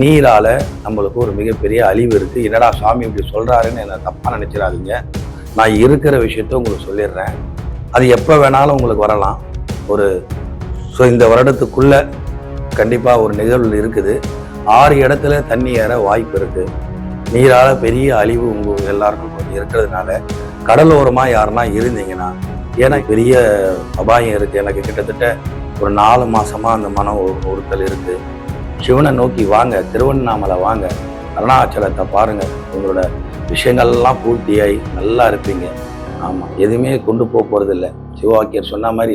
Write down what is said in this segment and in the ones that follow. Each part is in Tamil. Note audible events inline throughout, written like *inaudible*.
நீரால் நம்மளுக்கு ஒரு மிகப்பெரிய அழிவு இருக்குது என்னடா சாமி இப்படி சொல்கிறாருன்னு என்ன தப்பாக நினச்சிடாதீங்க. நான் இருக்கிற விஷயத்த உங்களுக்கு சொல்லிடுறேன். அது எப்போ வேணாலும் உங்களுக்கு வரலாம். ஒரு ஸோ இந்த வருடத்துக்குள்ளே கண்டிப்பாக ஒரு நிகழ்வு இருக்குது. ஆறு இடத்துல தண்ணி ஏற வாய்ப்பு இருக்குது நீரால் பெரிய அழிவு உங்கள் எல்லாருக்கும் கொஞ்சம் இருக்கிறதுனால கடலோரமாக யாருன்னா இருந்தீங்கன்னா ஏன்னா பெரிய அபாயம் இருக்குது எனக்கு கிட்டத்தட்ட ஒரு நாலு மாதமாக அந்த மனம் ஒரு ஒருத்தல் இருக்குது சிவனை நோக்கி வாங்க திருவண்ணாமலை வாங்க அருணாச்சலத்தை பாருங்க. உங்களோட விஷயங்கள்லாம் பூர்த்தியாகி நல்லா இருப்பீங்க. ஆமாம் எதுவுமே கொண்டு போக போகிறதில்ல சிவவாக்கியர் சொன்ன மாதிரி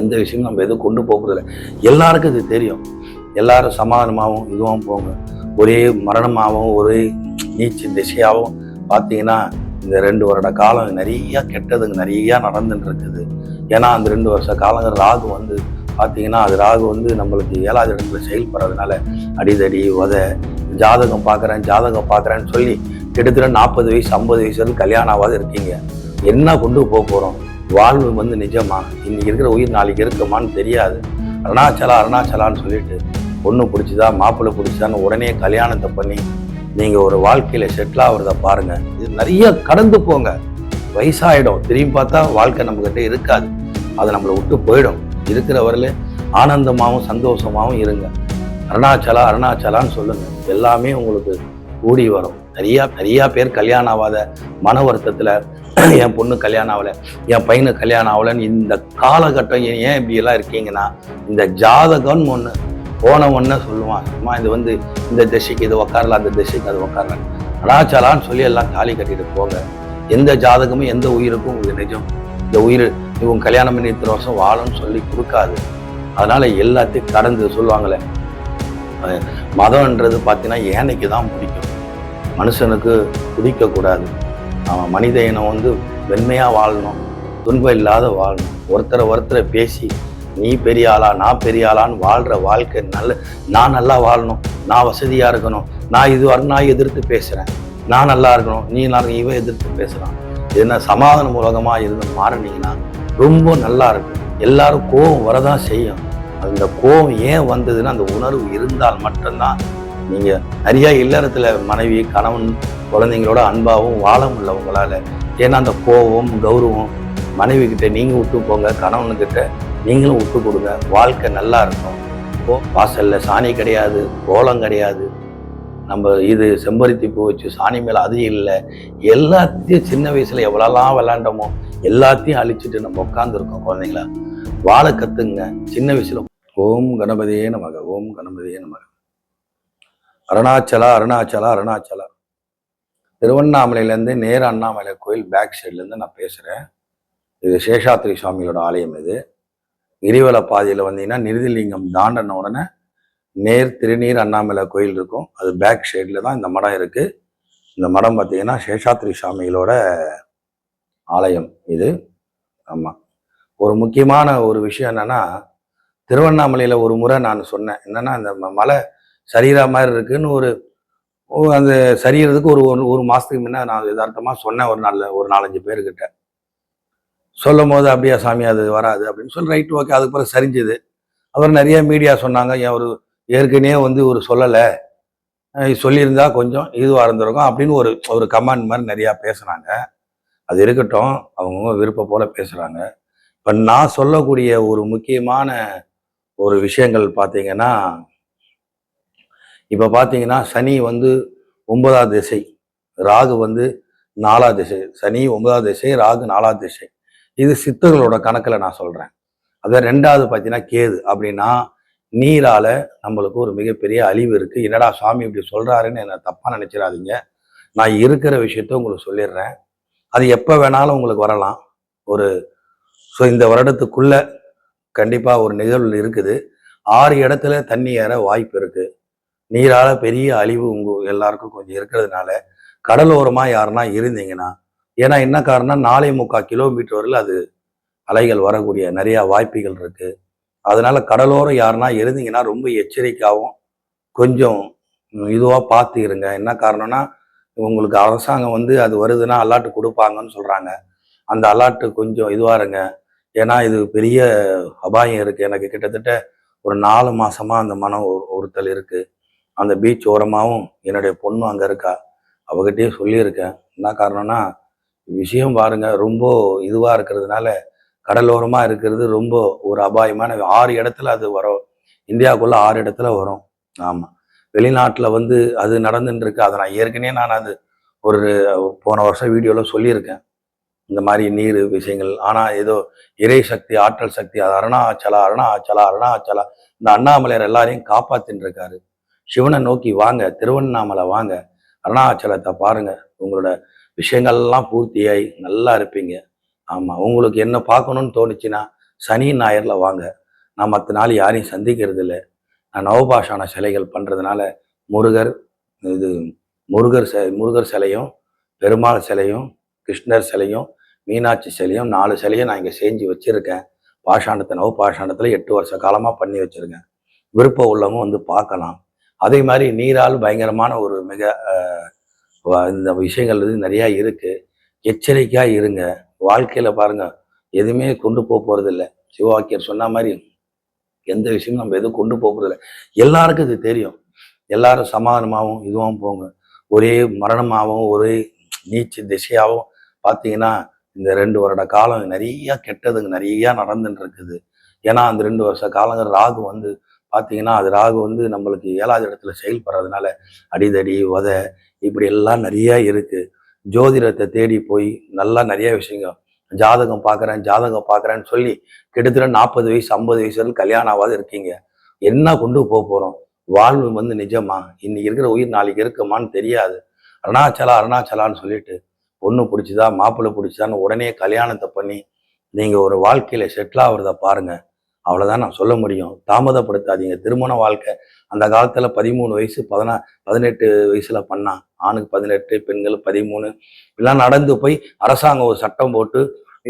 எந்த விஷயமும் நம்ம எதுவும் கொண்டு போக போகிறதில்ல எல்லாருக்கும் இது தெரியும். எல்லாரும் சமாதானமாகவும் இதுவும் போங்க. ஒரே மரணமாகவும் ஒரே நீச்சு திசையாகவும் பார்த்தீங்கன்னா இந்த ரெண்டு வருட காலம் நிறைய கெட்டதுங்க நிறையா நடந்துட்டு இருக்குது. ஏன்னா அந்த ரெண்டு வருஷ காலங்கள் ராகு வந்து பார்த்தீங்கன்னா அது ராகு வந்து நம்மளுக்கு ஏழாவது இடத்துல செயல்படுறதுனால அடிதடி உத ஜாதகம் பார்க்குறேன் ஜாதகம் பார்க்குறேன்னு சொல்லி கிட்டத்தட்ட நாற்பது வயசு ஐம்பது வயசு வரைக்கும் கல்யாணம் ஆகாது இருக்கீங்க. என்ன கொண்டு போக போகிறோம் வாழ்வு வந்து நிஜமா? இன்னைக்கு இருக்கிற உயிர் நாளைக்கு இருக்குமான்னு தெரியாது. அருணாச்சலா அருணாச்சலான்னு சொல்லிட்டு பொண்ணு பிடிச்சிதா மாப்பிள்ளை பிடிச்சிதான்னு உடனே கல்யாணத்தை பண்ணி நீங்கள் ஒரு வாழ்க்கையில் செட்டில் ஆகிறத பாருங்க. இது நிறைய கடந்து போங்க. வயசாயிடும். திரும்பி பார்த்தா வாழ்க்கை நம்மக்கிட்ட இருக்காது. அது நம்மளை விட்டு போயிடும். இருக்கிற வரையில ஆனந்தமாகவும் சந்தோஷமாகவும் இருங்க. அருணாச்சலா அருணாச்சலான்னு சொல்லுங்க. எல்லாமே உங்களுக்கு கூடி வரும். நிறையா நிறையா பேர் கல்யாணம் ஆகாத மன வருத்தத்தில் என் பொண்ணு கல்யாணம் ஆகலை என் பையனுக்கு கல்யாணம் ஆகலைன்னு இந்த காலகட்டம் ஏன் இப்படி எல்லாம் இருக்கீங்கன்னா இந்த ஜாதகம்னு ஒன்று போன ஒன்று சொல்லுவான் அம்மா இது வந்து இந்த திசைக்கு இது உக்காரல அந்த திசைக்கு அது உக்காரல. அருணாச்சலான்னு சொல்லி எல்லாம் தாலி கட்டிட்டு போங்க. எந்த ஜாதகமும் எந்த உயிருக்கும் உங்களுக்கு நிஜம். இந்த உயிர் இவங்க கல்யாணம் பண்ணி இத்தனை வருஷம் வாழும்னு சொல்லி கொடுக்காது. அதனால் எல்லாத்தையும் கடந்து சொல்லுவாங்களே. மதம்ன்றது பார்த்தீங்கன்னா ஏனைக்கு தான் பிடிக்கும். மனுஷனுக்கு பிடிக்கக்கூடாது. அவன் மனித இனம் வந்து வெண்மையாக வாழணும் துன்பம் இல்லாத வாழணும். ஒருத்தரை ஒருத்தரை பேசி நீ பெரிய ஆளா நான் பெரிய ஆளான்னு வாழ்கிற வாழ்க்கை நல்ல நான் நல்லா வாழணும் நான் வசதியாக இருக்கணும் நான் இது வர நான் எதிர்த்து பேசுகிறேன் நான் நல்லா இருக்கணும் நீ நல்லா இவன் எதிர்த்து பேசுகிறான் என்ன சமாதான உலகமாக இருந்து மாறினீங்கன்னா ரொம்ப நல்லா இருக்கும் எல்லாரும் கோபம் வரதான் செய்யும். அந்த கோபம் ஏன் வந்ததுன்னா அந்த உணர்வு இருந்தால் மட்டும்தான் நீங்கள் நிறைய இல்லறத்தில் மனைவி கணவன் குழந்தைங்களோட அன்பாகவும் வாழ முடியல உங்களால். ஏன்னா அந்த கோபம் கௌரவம் மனைவி கிட்ட நீங்கள் விட்டு போங்க கணவனுக்கிட்ட நீங்களும் விட்டு கொடுங்க வாழ்க்கை நல்லா இருக்கும். இப்போ வாசலில் சாணி கிடையாது கோலம் கிடையாது. நம்ம இது செம்பருத்தி பூ வச்சு சாணி மேலே அது இல்லை. எல்லாத்தையும் சின்ன வயசில் எவ்வளோலாம் விளாண்டோமோ எல்லாத்தையும் அழிச்சிட்டு நம்ம உட்காந்துருக்கோம் குழந்தைங்களா? வாழ கத்துங்க. சின்ன வயசுல. ஓம் கணபதியே நமக ஓம் கணபதியே நமக. அருணாச்சலா அருணாச்சலா அருணாச்சலா. திருவண்ணாமலையிலேருந்து நேர அண்ணாமலை கோயில் பேக் சைட்லேருந்து நான் பேசுகிறேன் இது சேஷாத்ரி சுவாமியோட ஆலயம் இது. கிரிவல பாதையில் வந்தீங்கன்னா நிருதிலிங்கம் தாண்டின உடனே நேர் திருநீர் அண்ணாமலை கோயில் இருக்கும். அது பேக் சைடில் தான் இந்த மடம் இருக்குது இந்த மடம் பார்த்தீங்கன்னா சேஷாத்ரி சுவாமிகளோட ஆலயம் இது. ஆமாம் ஒரு முக்கியமான ஒரு விஷயம் என்னன்னா திருவண்ணாமலையில் ஒரு முறை நான் சொன்னேன். என்னன்னா அந்த ம- மலை சரியிற மாதிரி இருக்குன்னு ஒரு அந்த சரியறதுக்கு ஒரு ஒரு- ஒரு மாதத்துக்கு முன்னே நான் யதார்த்தமாக சொன்னேன் ஒரு நாளில் ஒரு நாலஞ்சு பேர்கிட்ட சொல்லும் போது அப்படியா சாமி அது வராது அப்படின்னு சொல்லி ரைட் ஓகே. அதுக்கு பிறகு சரிஞ்சுது. அப்புறம் நிறைய மீடியா சொன்னாங்க. ஏன் ஒரு ஏற்கனவே வந்து ஒரு சொல்லலை. சொல்லியிருந்தா கொஞ்சம் இதுவாக இருந்திருக்கும் அப்படின்னு ஒரு ஒரு கமெண்ட் மாதிரி நிறையா பேசுனாங்க. அது இருக்கட்டும் அவங்கவுங்க விருப்ப போல பேசுகிறாங்க இப்போ நான் சொல்லக்கூடிய ஒரு முக்கியமான ஒரு விஷயங்கள் பார்த்தீங்கன்னா இப்போ பார்த்தீங்கன்னா சனி வந்து ஒன்பதாம் திசை ராகு வந்து நாலாம் திசை சனி ஒன்பதாம் திசை ராகு நாலாம் திசை. இது சித்தர்களோட கணக்கில் நான் சொல்கிறேன் அதை ரெண்டாவது பார்த்தீங்கன்னா கேது. அப்படின்னா நீரால் நம்மளுக்கு ஒரு மிகப்பெரிய அழிவு இருக்குது என்னடா சுவாமி இப்படி சொல்கிறாருன்னு என்னை தப்பாக நினச்சிடாதீங்க. நான் இருக்கிற விஷயத்த உங்களுக்கு சொல்லிடுறேன். அது எப்போ வேணாலும் உங்களுக்கு வரலாம். ஒரு ஸோ இந்த வருடத்துக்குள்ள கண்டிப்பாக ஒரு நிகழ்வு இருக்குது. ஆறு இடத்துல தண்ணி ஏற வாய்ப்பு இருக்குது நீரால் பெரிய அழிவு உங்கள் எல்லாருக்கும் கொஞ்சம் இருக்கிறதுனால கடலோரமாக யாருன்னா இருந்தீங்கன்னா ஏன்னா என்ன காரணம் நாலே முக்கால் கிலோமீட்டர் வரையில் அது அலைகள் வரக்கூடிய நிறையா வாய்ப்புகள் இருக்குது அதனால் கடலோரம் யாருன்னா இருந்தீங்கன்னா ரொம்ப எச்சரிக்கையாகவும் கொஞ்சம் இதுவாக பார்த்து இருங்க. என்ன காரணம்னா உங்களுக்கு அரசாங்கம் வந்து அது வருதுன்னா அலாட்டு கொடுப்பாங்கன்னு சொல்கிறாங்க அந்த அலாட்டு கொஞ்சம் இதுவாக இருங்க ஏன்னா இது பெரிய அபாயம் இருக்குது எனக்கு கிட்டத்தட்ட ஒரு நாலு மாதமாக அந்த மனம் ஒருத்தல் இருக்குது அந்த பீச் ஓரமாகவும் என்னுடைய பொண்ணும் அங்கே இருக்கா? அவகிட்டயே சொல்லியிருக்கேன். என்ன காரணம்னா விஷயம் பாருங்கள் ரொம்ப இதுவாக இருக்கிறதுனால கடலோரமாக இருக்கிறது ரொம்ப ஒரு அபாயமான ஆறு இடத்துல அது வரும். இந்தியாவுக்குள்ளே ஆறு இடத்துல வரும். ஆமாம் வெளிநாட்டில் வந்து அது நடந்துட்டு அதை நான் ஏற்கனவே நான் அது ஒரு போன வருஷம் வீடியோவில் சொல்லியிருக்கேன். இந்த மாதிரி நீர் விஷயங்கள். ஆனால் ஏதோ இறை சக்தி ஆற்றல் சக்தி அது அருணாச்சலா அருணாச்சலா அருணாச்சலா இந்த அண்ணாமலையார் எல்லாரையும் காப்பாத்தின்னு இருக்காரு சிவனை நோக்கி வாங்க திருவண்ணாமலை வாங்க அருணாச்சலத்தை பாருங்க. உங்களோட விஷயங்கள்லாம் பூர்த்தியாகி நல்லா இருப்பீங்க. ஆமாம் உங்களுக்கு என்ன பார்க்கணும்னு தோணுச்சுன்னா சனி ஞாயிறில் வாங்க. நான் மற்ற நாள் யாரையும் சந்திக்கிறது இல்லை நவபாஷான சிலைகள் பண்ணுறதுனால முருகர் இது முருகர் ச முருகர் சிலையும் பெருமாள் சிலையும் கிருஷ்ணர் சிலையும் மீனாட்சி சிலையும் நாலு சிலையும் நான் இங்கே செஞ்சு வச்சுருக்கேன். பாஷாண்டத்தை நவ பாஷாண்டத்தில் எட்டு வருஷ காலமாக பண்ணி வச்சுருக்கேன். விருப்பம் உள்ளவங்க வந்து பார்க்கலாம். அதே மாதிரி நீரால் பயங்கரமான ஒரு மிக வ- இந்த விஷயங்கள் வந்து நிறையா இருக்குது எச்சரிக்கையாக இருங்க. வாழ்க்கையில் பாருங்கள் எதுவுமே கொண்டு போக போகிறதில்ல சிவவாக்கியர் சொன்ன மாதிரி எந்த விஷயமும் நம்ம எதுவும் கொண்டு போகிறதில்ல எல்லாருக்கும் இது தெரியும். எல்லாரும் சமாதானமாகவும் இதுவும் போங்க. ஒரே மரணமாகவும் ஒரே நீச்சு திசையாகவும் பார்த்தீங்கன்னா இந்த ரெண்டு வருட காலம் நிறையா கெட்டதுங்க நிறையா நடந்துட்டு இருக்குது ஏன்னா அந்த ரெண்டு வருஷ காலங்கள் ராகு வந்து பார்த்தீங்கன்னா அது ராகு வந்து நம்மளுக்கு ஏழாவது இடத்துல செயல்படுறதுனால அடிதடி உத இப்படி எல்லாம் நிறையா இருக்குது ஜோதிடத்தை தேடி போய் நல்லா நிறைய விஷயங்கள் ஜாதகம் பார்க்குறேன் ஜாதகம் பார்க்குறேன்னு சொல்லி கிட்டத்தட்ட நாற்பது வயசு ஐம்பது வயசு வரைக்கும் கல்யாணம் ஆகாது இருக்கீங்க. என்ன கொண்டு போக போகிறோம் வாழ்வு வந்து நிஜமா? இன்னைக்கு இருக்கிற உயிர் நாளைக்கு இருக்குமான்னு தெரியாது. அருணாச்சலா அருணாச்சலான்னு சொல்லிட்டு பொண்ணு பிடிச்சிதா மாப்பிள்ளை பிடிச்சிதான்னு உடனே கல்யாணத்தை பண்ணி நீங்கள் ஒரு வாழ்க்கையில் செட்டில் ஆகுறத பாருங்கள் அவ்வளோதான் நான் சொல்ல முடியும். தாமதப்படுத்தாதீங்க. திருமண வாழ்க்கை அந்த காலத்தில் பதிமூணு வயசு பதினா பதினெட்டு வயசில் பண்ணால் ஆணுக்கு பதினெட்டு பெண்கள் பதிமூணு. எல்லாம் நடந்து போய் அரசாங்கம் ஒரு சட்டம் போட்டு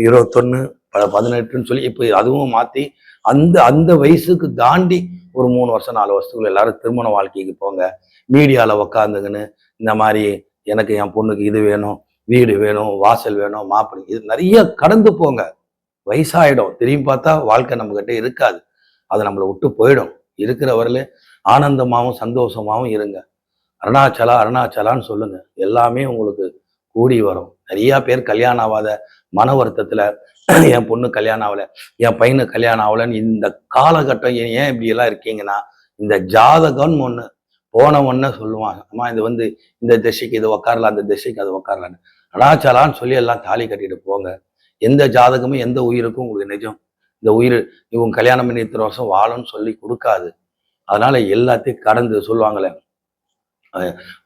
இருபத்தொன்று ப பதினெட்டுன்னு சொல்லி இப்போ அதுவும் மாற்றி அந்த அந்த வயசுக்கு தாண்டி ஒரு மூணு வருஷம் நாலு வருஷத்துக்குள்ள எல்லாரும் திருமண வாழ்க்கைக்கு போங்க. மீடியாவில் உக்காந்துங்கன்னு இந்த மாதிரி எனக்கு என் பொண்ணுக்கு இது வேணும் வீடு வேணும் வாசல் வேணும் மாப்பிள்ளை இது நிறைய கடந்து போங்க. வயசாயிடும். திரும்பி பார்த்தா வாழ்க்கை நம்மக்கிட்ட இருக்காது. அது நம்மளை விட்டு போயிடும். இருக்கிற வரையில ஆனந்தமாகவும் சந்தோஷமாகவும் இருங்க. அருணாச்சலா அருணாச்சலான்னு சொல்லுங்க. எல்லாமே உங்களுக்கு கூடி வரும். நிறையா பேர் கல்யாணம் ஆகாத மன வருத்தத்தில் *clears throat* என் பொண்ணு கல்யாணம் ஆகல என் பையனுக்கு கல்யாணம் ஆகலைன்னு இந்த காலகட்டம் ஏன் ஏன் இப்படி எல்லாம் இருக்கீங்கன்னா இந்த ஜாதகம்னு ஒன்று போன ஒன்று சொல்லுவான் அம்மா இது வந்து இந்த திசைக்கு இது உக்காரலாம் அந்த திசைக்கு அது உக்காரலான்னு. அருணாச்சலான்னு சொல்லி எல்லாம் தாலி கட்டிட்டு போங்க. எந்த ஜாதகமும் எந்த உயிருக்கும் உங்களுக்கு நிஜம். இந்த உயிர் இவங்க கல்யாணம் பண்ணி இத்தனை வருஷம் வாழும்னு சொல்லி கொடுக்காது. அதனால எல்லாத்தையும் கடந்து சொல்லுவாங்களே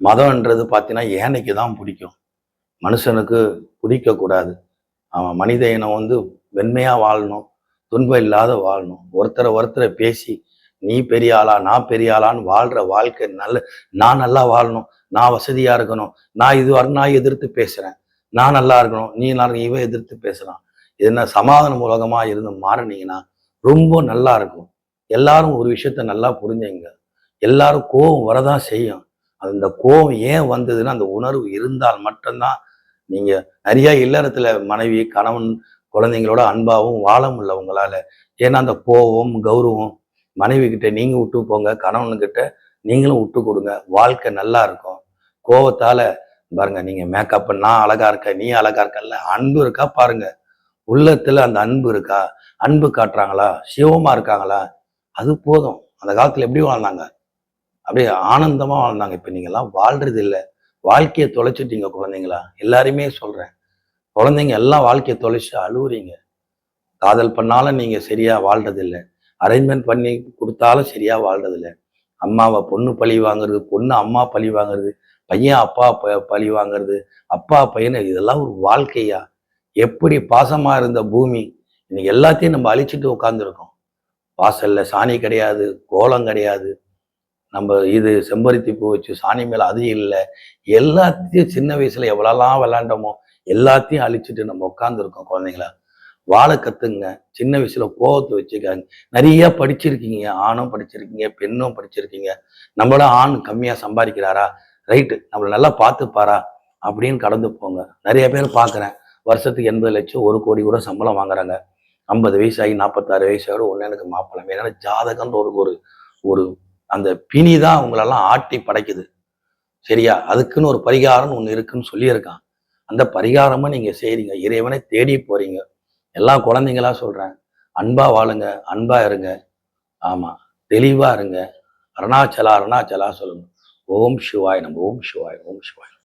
மதம்ன்றது பார்த்தீங்கன்னா ஏனைக்கு தான் பிடிக்கும். மனுஷனுக்கு பிடிக்கக்கூடாது. அவன் மனித இனம் வந்து வெண்மையாக வாழணும் துன்பம் இல்லாத வாழணும். ஒருத்தரை ஒருத்தரை பேசி நீ பெரிய ஆளா நான் பெரிய ஆளான்னு வாழ்கிற வாழ்க்கை நல்ல நான் நல்லா வாழணும் நான் வசதியாக இருக்கணும் நான் இது வர நான் எதிர்த்து பேசுகிறேன் நான் நல்லா இருக்கணும் நீ நல்லா இவன் எதிர்த்து பேசுகிறான் இது என்ன சமாதான உலகமாக இருந்து மாறினீங்கன்னா ரொம்ப நல்லா இருக்கும். எல்லாரும் ஒரு விஷயத்த நல்லா புரிஞ்சுங்க. எல்லாரும் கோபம் வரதான் செய்யும். அந்த கோபம் ஏன் வந்ததுன்னா அந்த உணர்வு இருந்தால் மட்டும்தான் நீங்கள் நிறைய இல்லறத்தில் மனைவி கணவன் குழந்தைங்களோட அன்பாகவும் வாழ முடியல உங்களால். ஏன்னா அந்த கோபம் கௌரவம் மனைவி கிட்ட நீங்கள் விட்டு போங்க கணவன்கிட்ட நீங்களும் விட்டு கொடுங்க. வாழ்க்கை நல்லா இருக்கும். கோபத்தால் பாருங்க நீங்கள் மேக்கப் நான் அழகா இருக்க நீ அழகா இருக்கல்ல அன்பு இருக்கா பாருங்க. உள்ளத்தில் அந்த அன்பு இருக்கா? அன்பு காட்டுறாங்களா? சிவமாக இருக்காங்களா? அது போதும். அந்த காலத்தில் எப்படி வாழ்ந்தாங்க? அப்படியே ஆனந்தமாக வாழ்ந்தாங்க. இப்போ நீங்கள்லாம் வாழ்றது இல்லை. வாழ்க்கையை தொலைச்சிட்டீங்க குழந்தைங்களா? எல்லாருமே சொல்கிறேன் குழந்தைங்க எல்லாம் வாழ்க்கையை தொலைச்சி அழுவுறீங்க. காதல் பண்ணாலும் நீங்கள் சரியாக வாழ்றது அரேஞ்ச்மெண்ட் பண்ணி கொடுத்தாலும் சரியாக வாழ்றது அம்மாவை பொண்ணு பழி வாங்குறது பொண்ணு அம்மா பழி வாங்குறது பையன் அப்பா ப- பழி வாங்குறது அப்பா பையன் இதெல்லாம் ஒரு வாழ்க்கையா? எப்படி பாசமாக இருந்த பூமி? இன்னைக்கு எல்லாத்தையும் நம்ம அழிச்சிட்டு உட்காந்துருக்கோம் வாசல்ல சாணி கிடையாது கோலம் கிடையாது நம்ம இது செம்பருத்தி பூ வச்சு சாணி மேலே அது இல்லை. எல்லாத்தையும் சின்ன வயசுல எவ்வளோலாம் விளாண்டோமோ எல்லாத்தையும் அழிச்சிட்டு நம்ம உட்காந்துருக்கோம் குழந்தைங்களா. வாழ கத்துங்க. சின்ன வயசுல கோபத்தை வச்சுக்காங்க. நிறைய படிச்சிருக்கீங்க. ஆணும் படிச்சிருக்கீங்க பெண்ணும் படிச்சிருக்கீங்க. நம்மள ஆண் கம்மியா சம்பாதிக்கிறாரா? ரைட்டு நம்மளை நல்லா பார்த்துப்பாரா? அப்படின்னு கடந்து போங்க. நிறைய பேர் பார்க்குறேன். வருஷத்துக்கு எண்பது லட்சம் ஒரு கோடி கூட சம்பளம் வாங்குறாங்க. ஐம்பது வயசாகி நாற்பத்தாறு வயசாக ஒன்று எனக்கு மாப்பிளம் ஏன்னா ஜாதகம்ன்ற ஒரு ஒரு ஒரு அந்த பிணி தான் உங்களெல்லாம் ஆட்டி படைக்குது. சரியா? அதுக்குன்னு ஒரு பரிகாரம்னு ஒன்று இருக்குன்னு சொல்லியிருக்கான். அந்த பரிகாரமும் நீங்க செய்கிறீங்க இறைவனை தேடி போறீங்க. எல்லா குழந்தைங்களா சொல்றேன். அன்பா வாழுங்க அன்பா இருங்க. ஆமா தெளிவா இருங்க. அருணாச்சலா அருணாச்சலா சொல்லுங்க. ஓம் சிவாய் நம்ம ஓம் சிவாய் ஓம் சிவாய்.